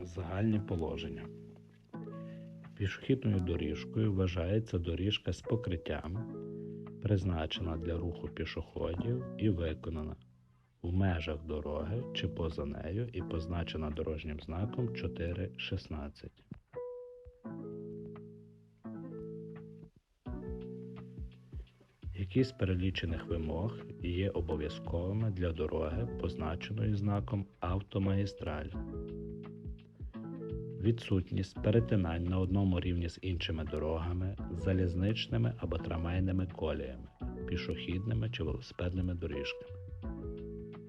Загальні положення. Пішохідною доріжкою вважається доріжка з покриттям, призначена для руху пішоходів і виконана в межах дороги чи поза нею і позначена дорожнім знаком 4.16. Які з перелічених вимог є обов'язковими для дороги, позначеної знаком автомагістраль? Відсутність перетинань на одному рівні з іншими дорогами, залізничними або трамвайними коліями, пішохідними чи велосипедними доріжками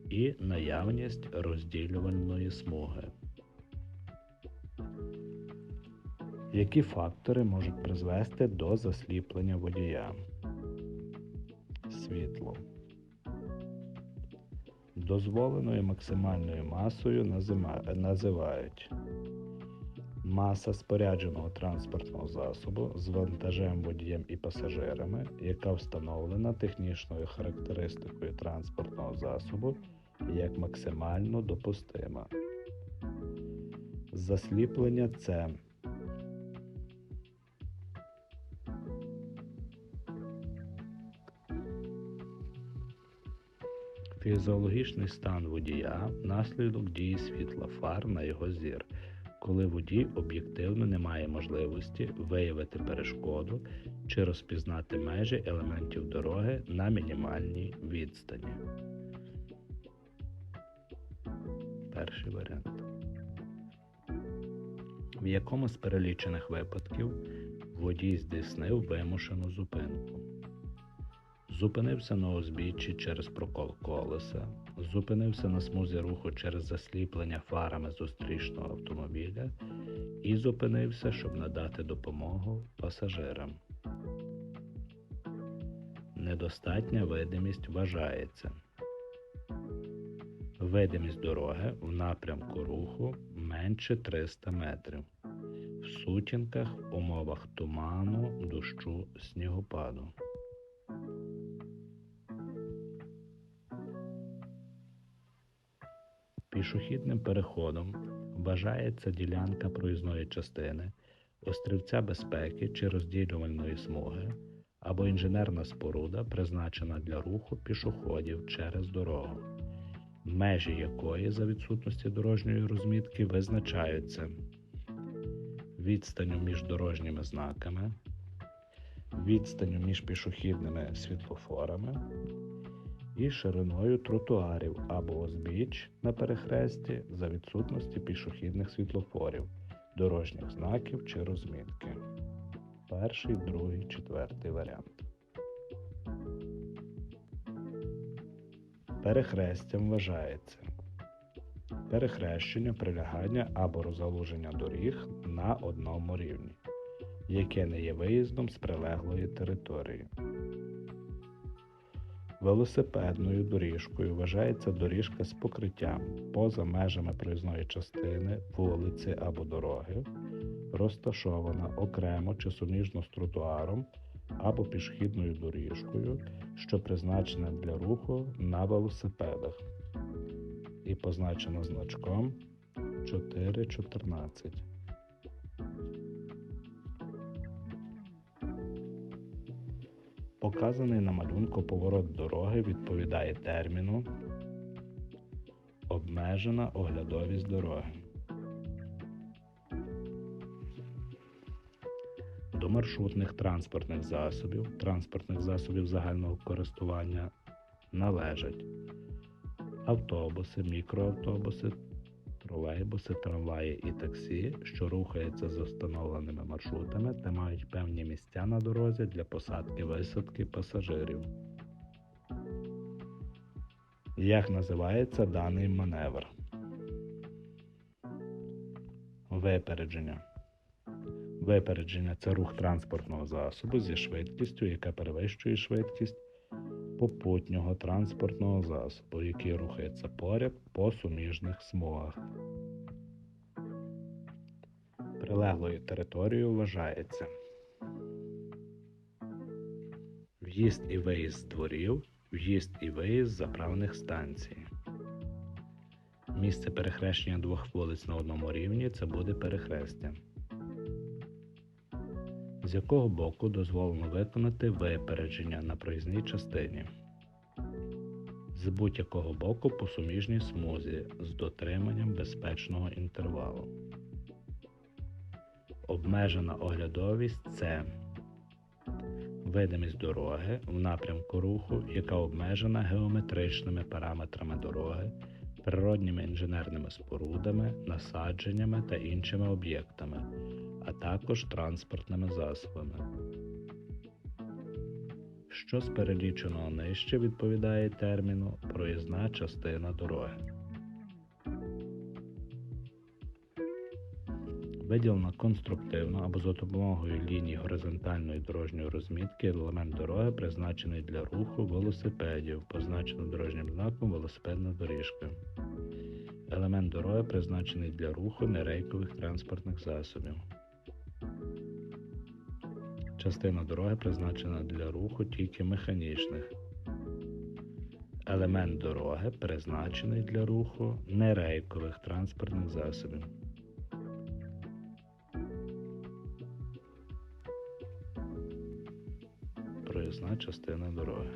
і наявність розділювальної смуги. Які фактори можуть призвести до засліплення водія? Світло. Дозволеною максимальною масою називають маса спорядженого транспортного засобу з вантажем водієм і пасажирами, яка встановлена технічною характеристикою транспортного засобу як максимально допустима. Засліплення це фізіологічний стан водія внаслідок дії світла фар на його зір, коли водій об'єктивно не має можливості виявити перешкоду чи розпізнати межі елементів дороги на мінімальній відстані. Перший варіант. В якому з перелічених випадків водій здійснив вимушену зупинку. Зупинився на узбіччі через прокол колеса, зупинився на смузі руху через засліплення фарами зустрічного автомобіля і зупинився, щоб надати допомогу пасажирам. Недостатня видимість вважається. Видимість дороги в напрямку руху менше 300 метрів. В сутінках, умовах туману, дощу, снігопаду. Пішохідним переходом вважається ділянка проїзної частини, острівця безпеки чи розділювальної смуги або інженерна споруда, призначена для руху пішоходів через дорогу, межі якої за відсутності дорожньої розмітки визначаються відстанню між дорожніми знаками, відстанню між пішохідними світлофорами і шириною тротуарів або узбіч на перехресті за відсутності пішохідних світлофорів, дорожніх знаків чи розмітки. Перший, другий, четвертий варіант. Перехрестям вважається перехрещення, прилягання або розгалуження доріг на одному рівні, яке не є виїздом з прилеглої території. Велосипедною доріжкою вважається доріжка з покриттям поза межами проїзної частини, вулиці або дороги, розташована окремо чи суміжно з тротуаром або пішохідною доріжкою, що призначена для руху на велосипедах і позначена значком 4.14. Показаний на малюнку поворот дороги відповідає терміну обмежена оглядовість дороги. До маршрутних транспортних засобів, транспортних засобів загального користування належать автобуси, мікроавтобуси, тролейбуси, трамваї і таксі, що рухаються за встановленими маршрутами та мають певні місця на дорозі для посадки висадки пасажирів. Як називається даний маневр? Випередження. Випередження це рух транспортного засобу зі швидкістю, яка перевищує швидкість попутнього транспортного засобу, який рухається поряд по суміжних смугах. Прилеглою територією вважається в'їзд і виїзд з дворів, в'їзд і виїзд з заправних станцій. Місце перехрещення двох вулиць на одному рівні це буде перехрестя. З якого боку дозволено виконати випередження на проїзній частині. З будь-якого боку по суміжній смузі з дотриманням безпечного інтервалу. Обмежена оглядовість це видимість дороги в напрямку руху, яка обмежена геометричними параметрами дороги, природніми інженерними спорудами, насадженнями та іншими об'єктами, а також транспортними засобами. Що з переліченого нижче відповідає терміну проїзна частина дороги. Виділена конструктивно або за допомогою ліній горизонтальної дорожньої розмітки елемент дороги, призначений для руху велосипедів, позначено дорожнім знаком велосипедна доріжка. Елемент дороги призначений для руху нерейкових транспортних засобів. Частина дороги призначена для руху тільки механічних. Елемент дороги призначений для руху нерейкових транспортних засобів. Проїзна частина дороги.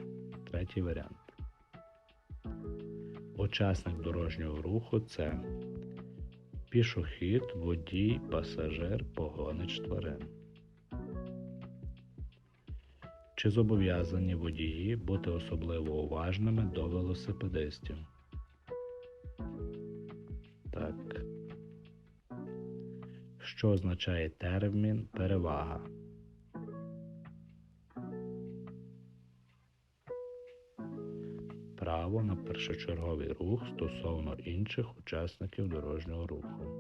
Третій варіант. Учасник дорожнього руху це пішохід, водій, пасажир, погонич тварин. Чи зобов'язані водії бути особливо уважними до велосипедистів? Так. Що означає термін перевага? Право на першочерговий рух стосовно інших учасників дорожнього руху.